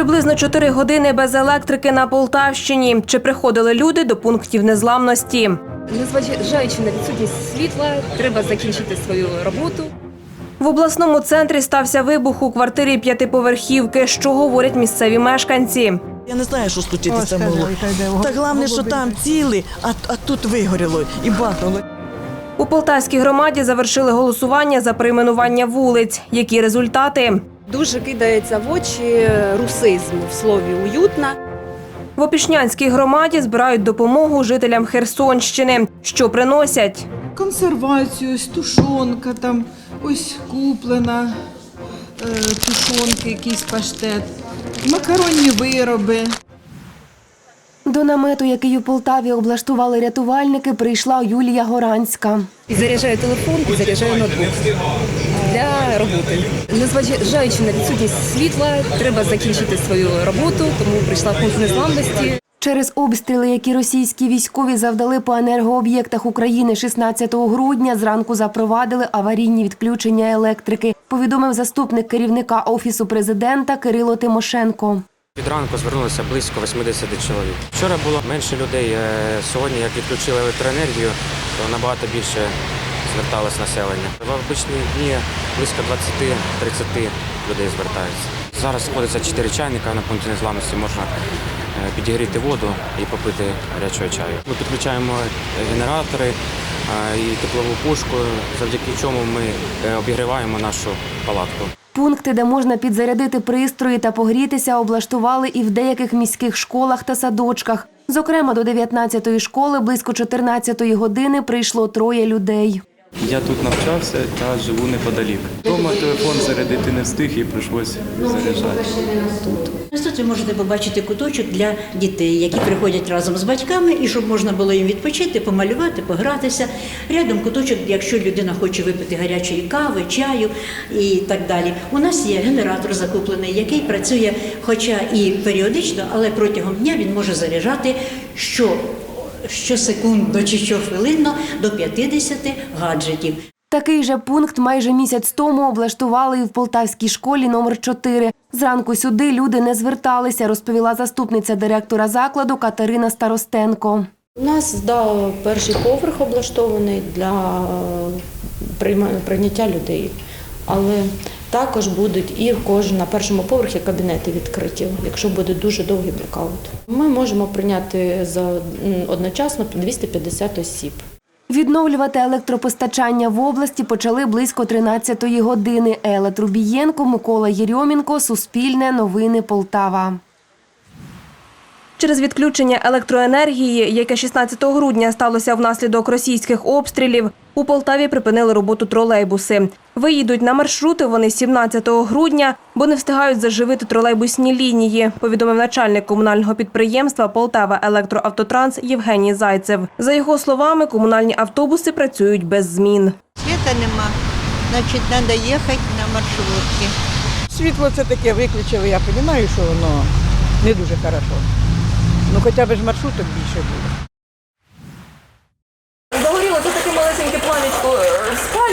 Приблизно 4 години без електрики на Полтавщині. Чи приходили люди до пунктів незламності? Незважаючи на відсутність світла, треба закінчити свою роботу. В обласному центрі стався вибух у квартирі п'ятиповерхівки. Що говорять місцеві мешканці? Я не знаю, що случитися могло. Та головне, що там ціли, а, а тут вигоріло і бахнуло. У Полтавській громаді завершили голосування за перейменування вулиць. Які результати? Дуже кидається в очі русизм в слові уютна. В Опішнянській громаді збирають допомогу жителям Херсонщини. Що приносять? консервацію, ось тушонка там, ось куплена е, тушонки, якийсь паштет, макаронні вироби. До намету, який у Полтаві облаштували рятувальники, прийшла Юлія Горанська. І заряджаю телефон, і заряджаю ноутбук для роботи. Незважаючи на відсутність світла, треба закінчити свою роботу, тому прийшла пункт незламності. Через обстріли, які російські військові завдали по енергооб'єктах України 16 грудня, зранку запровадили аварійні відключення електрики, повідомив заступник керівника офісу президента Кирило Тимошенко. Від ранку звернулося близько 80 чоловік. Вчора було менше людей. е, Сьогодні, як відключили електроенергію, то набагато більше зверталось населення. В обичні дні близько 20-30 людей звертаються. Зараз знаходиться 4 чайника на пункті незламності. Можна е, підігріти воду і попити гарячого чаю. Ми підключаємо е, генератори е, і теплову пушку, завдяки чому ми обігріваємо нашу палатку. Пункти, де можна підзарядити пристрої та погрітися, облаштували і в деяких міських школах та садочках. Зокрема, до 19-ї школи близько 14-ї години прийшло троє людей. Я тут навчався та живу неподалік. Дома телефон зарядити не встиг і прийшлося заряджати тут. Тут ви можете побачити куточок для дітей, які приходять разом з батьками, і щоб можна було їм відпочити, помалювати, погратися. Рядом куточок, якщо людина хоче випити гарячої кави, чаю і так далі. У нас є генератор закуплений, який працює, хоча і періодично, але протягом дня він може заряджати що. Щосекундно чи щохвилинно до 50 гаджетів. Такий же пункт майже місяць тому облаштували і в Полтавській школі номер 4 Зранку сюди люди не зверталися, розповіла заступниця директора закладу Катерина Старостенко. У нас да, перший поверх облаштований для е, прийма- прийняття людей, але також будуть і кожен на першому поверхі кабінети відкриті, якщо буде дуже довгий блекаут. Ми можемо прийняти за одночасно 250 осіб. Відновлювати електропостачання в області почали близько 13-ї години. Елла Трубієнко, Микола Єрьомінко, Суспільне, Новини Полтава. Через відключення електроенергії, яке 16 грудня сталося внаслідок російських обстрілів, у Полтаві припинили роботу тролейбуси. Виїдуть на маршрути вони 17 грудня, бо не встигають заживити тролейбусні лінії, повідомив начальник комунального підприємства Полтава Електроавтотранс Євгеній Зайцев. За його словами, комунальні автобуси працюють без змін. Света нема, значить, треба їхати на маршрутці. Світло це таке виключили, я розумію, що воно не дуже хорошо. Ну хоча б ж маршруток більше було. Загоріло тут таке малесеньке плам'ячко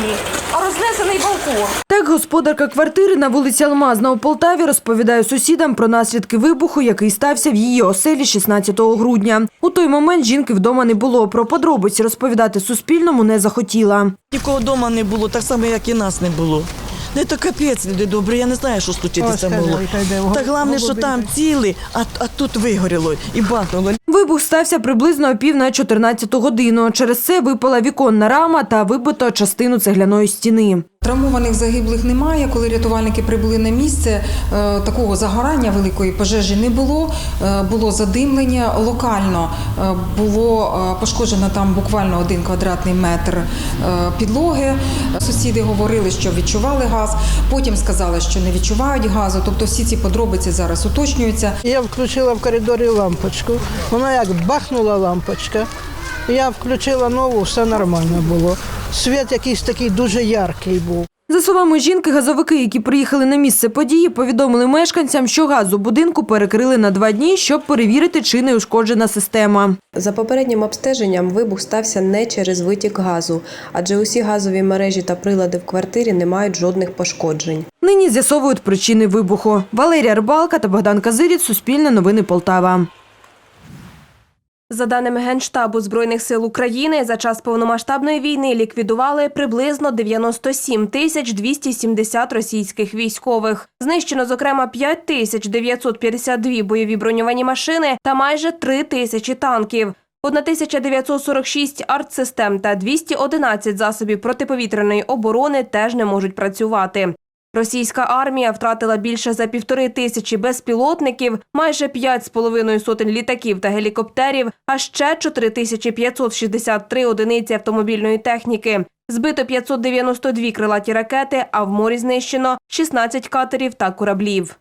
в а рознесений балкон. Так господарка квартири на вулиці Алмазна у Полтаві розповідає сусідам про наслідки вибуху, який стався в її оселі 16 грудня. У той момент жінки вдома не було. Про подробиці розповідати Суспільному не захотіла. Нікого вдома не було, так само, як і нас не було. Не то капець, люди добрі, я не знаю, що случитися могло. Та головне, що там ціли, а, а тут вигоріло і бахнуло. Вибух стався приблизно о пів на 14 годину. Через це випала віконна рама та вибито частину цегляної стіни. Травмованих загиблих немає. Коли рятувальники прибули на місце, е, такого загорання великої пожежі не було. Е, Було задимлення локально. е, Було пошкоджено там буквально один квадратний метр підлоги. Сусіди говорили, що відчували газ. Потім сказали, що не відчувають газу. Тобто всі ці подробиці зараз уточнюються. Я включила в коридорі лампочку. Вона як бахнула лампочка. Я включила нову, все нормально було. Світ якийсь такий дуже яркий був. За словами жінки, газовики, які приїхали на місце події, повідомили мешканцям, що газ у будинку перекрили на два дні, щоб перевірити, чи не ушкоджена система. За попереднім обстеженням вибух стався не через витік газу, адже усі газові мережі та прилади в квартирі не мають жодних пошкоджень. Нині з'ясовують причини вибуху. Валерія Рибалка та Богдан Казиріць, Суспільне новини Полтава. За даними Генштабу Збройних сил України, за час повномасштабної війни ліквідували приблизно 97 тисяч 270 російських військових. Знищено, зокрема, 5 тисяч 952 бойові броньовані машини та майже 3 тисячі танків. 1946 артсистем та 211 засобів протиповітряної оборони теж не можуть працювати. Російська армія втратила більше за півтори тисячі безпілотників, майже п'ять з половиною сотень літаків та гелікоптерів, а ще 4563 одиниці автомобільної техніки. Збито 592 крилаті ракети, а в морі знищено 16 катерів та кораблів.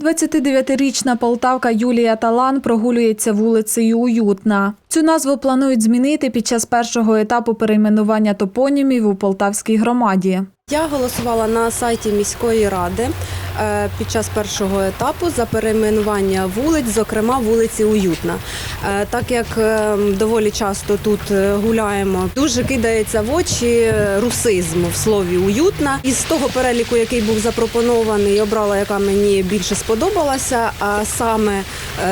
29-річна полтавка Юлія Талан прогулюється вулицею Уютна. Цю назву планують змінити під час першого етапу перейменування топонімів у Полтавській громаді. Я голосувала на сайті міської ради е, під час першого етапу за перейменування вулиць, зокрема вулиці Уютна. Е, Так як е, доволі часто тут гуляємо, дуже кидається в очі русизм в слові уютна. Із того переліку, який був запропонований, обрала, яка мені більше сподобалася, а саме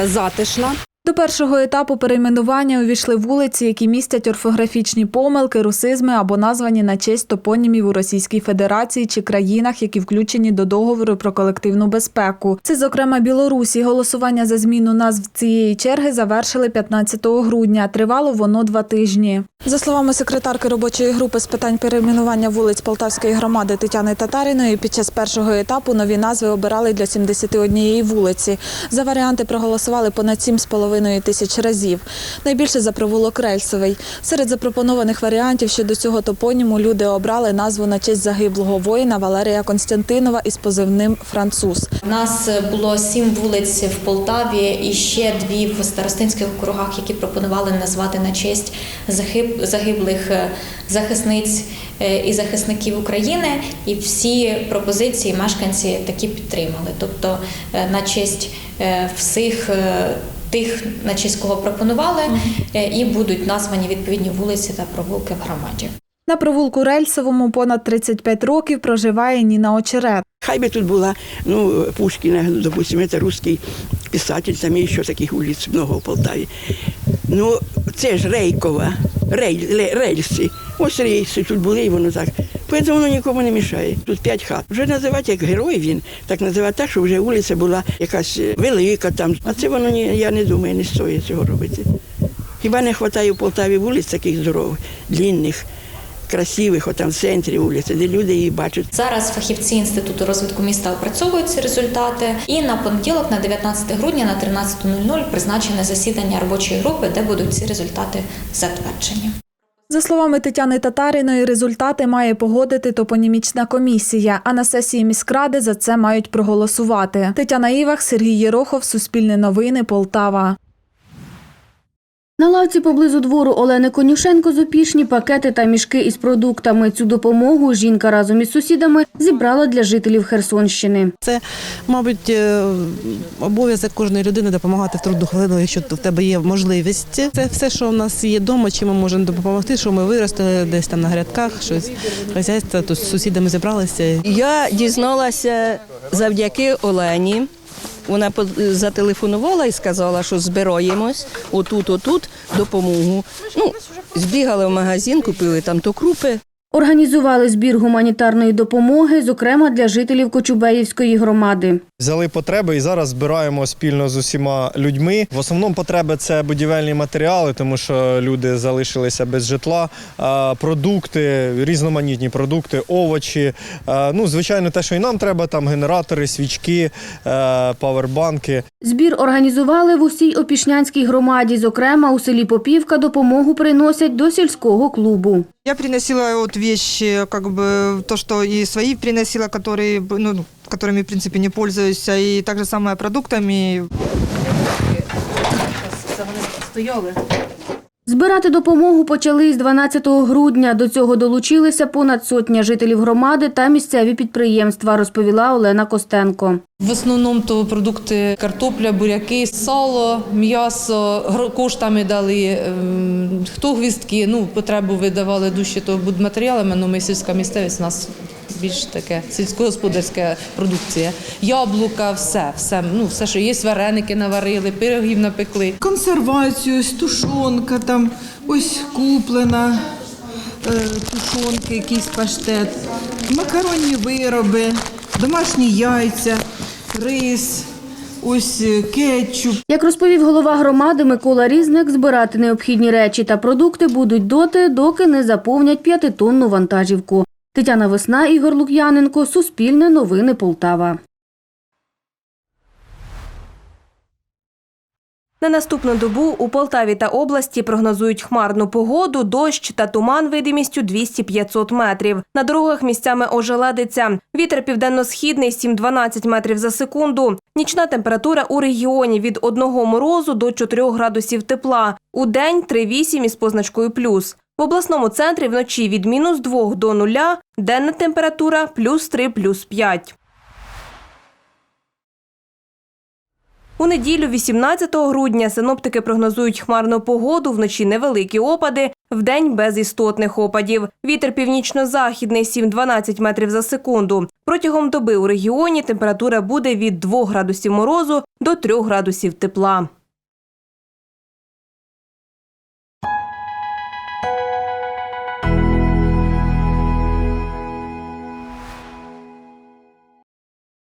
затишна. До першого етапу перейменування увійшли вулиці, які містять орфографічні помилки, русизми або названі на честь топонімів у Російській Федерації чи країнах, які включені до договору про колективну безпеку. Це, зокрема, Білорусі. Голосування за зміну назв цієї черги завершили 15 грудня. Тривало воно два тижні. За словами секретарки робочої групи з питань перейменування вулиць Полтавської громади Тетяни Татаріної, під час першого етапу нові назви обирали для 71 вулиці. За варіанти проголосували понад 7,5 тисяч разів. Найбільше за провулок Рельсовий. Серед запропонованих варіантів щодо цього топоніму люди обрали назву на честь загиблого воїна Валерія Константинова із позивним Француз. У нас було сім вулиць в Полтаві і ще дві в старостинських округах, які пропонували назвати на честь загиб- загиблих е, захисниць е, і захисників України. І всі пропозиції мешканці такі підтримали. Тобто е, на честь всіх. Тих, на честь кого пропонували, е, і будуть названі відповідні вулиці та провулки в громаді. На провулку Рельсовому понад 35 років проживає Ніна Очерет. Хай би тут була, ну, Пушкіна, допустим, це русский писатель, там є ще таких вулиць много в Полтаві. Ну, це ж Рейкова, рей, ле- рельси. Ось рейси тут були, і воно так. Тому воно нікому не мішає. Тут п'ять хат. Вже називати як герой він, так називати так, що вже вулиця була якась е, велика там. А це воно я не думаю, не стоїть цього робити. Хіба не вистачає в Полтаві вулиць таких здорових, длінних, красивих, отам в центрі вулиці, де люди її бачать. Зараз фахівці інституту розвитку міста опрацьовують ці результати. І на понеділок, на 19 грудня, на 13.00 призначене засідання робочої групи, де будуть ці результати затверджені. За словами Тетяни Татаріної, результати має погодити топонімічна комісія, а на сесії міськради за це мають проголосувати. Тетяна Івах, Сергій Єрохов, Суспільне новини, Полтава. На лавці поблизу двору Олени Конюшенко з Опішні пакети та мішки із продуктами. Цю допомогу жінка разом із сусідами зібрала для жителів Херсонщини. Це, мабуть, е, обов'язок кожної людини допомагати в трудну хвилину, якщо в тебе є можливість. Це все, що в нас є вдома, чим ми можемо допомогти, що ми виростили десь там на грядках, щось хазяйство, то з сусідами зібралися. Я дізналася завдяки Олені. Вона зателефонувала і сказала, що збираємось отут, отут допомогу. Ну, збігали в магазин, купили там то крупи. Організували збір гуманітарної допомоги, зокрема для жителів Кочубеївської громади. Взяли потреби і зараз збираємо спільно з усіма людьми. В основному потреби це будівельні матеріали, тому що люди залишилися без житла, а, продукти, різноманітні продукти, овочі. А, Ну, звичайно, те, що і нам треба, там генератори, свічки, е, павербанки. Збір організували в усій Опішнянській громаді. Зокрема, у селі Попівка допомогу приносять до сільського клубу. Я приносила вот вещи, как бы то, что и свои приносила, которые, бы, ну, которыми, в принципе, не пользуюсь, и также самое продуктами. Збирати допомогу почали з 12 грудня. До цього долучилися понад сотня жителів громади та місцеві підприємства, розповіла Олена Костенко. В основному то продукти картопля, буряки, сало, м'ясо, коштами дали, ем, хто гвіздки, ну, потребу видавали дужче то будматеріалами, ну ми сільська місцевість, у нас більш таке сільськогосподарська продукція. Яблука, все, все, ну, все, що є, вареники наварили, пирогів напекли. консервацію, тушонка там, ось куплена е, тушонки, якийсь паштет, макаронні вироби, домашні яйця, рис, ось е, кетчуп. Як розповів голова громади Микола Різник, збирати необхідні речі та продукти будуть доти, доки не заповнять п'ятитонну вантажівку. Тетяна Весна, Ігор Лук'яненко, Суспільне новини Полтава. На наступну добу у Полтаві та області прогнозують хмарну погоду, дощ та туман видимістю 200-500 метрів. На дорогах місцями ожеледиться. Вітер південно-східний 7-12 метрів за секунду. Нічна температура у регіоні від 1 морозу до 4 градусів тепла. У день 3-8 із позначкою плюс. В обласному центрі вночі від мінус 2 до 0, денна температура плюс 3, плюс 5. У неділю, 18 грудня, синоптики прогнозують хмарну погоду, вночі невеликі опади, вдень без істотних опадів. Вітер північно-західний 7-12 метрів за секунду. Протягом доби у регіоні температура буде від 2 градусів морозу до 3 градусів тепла.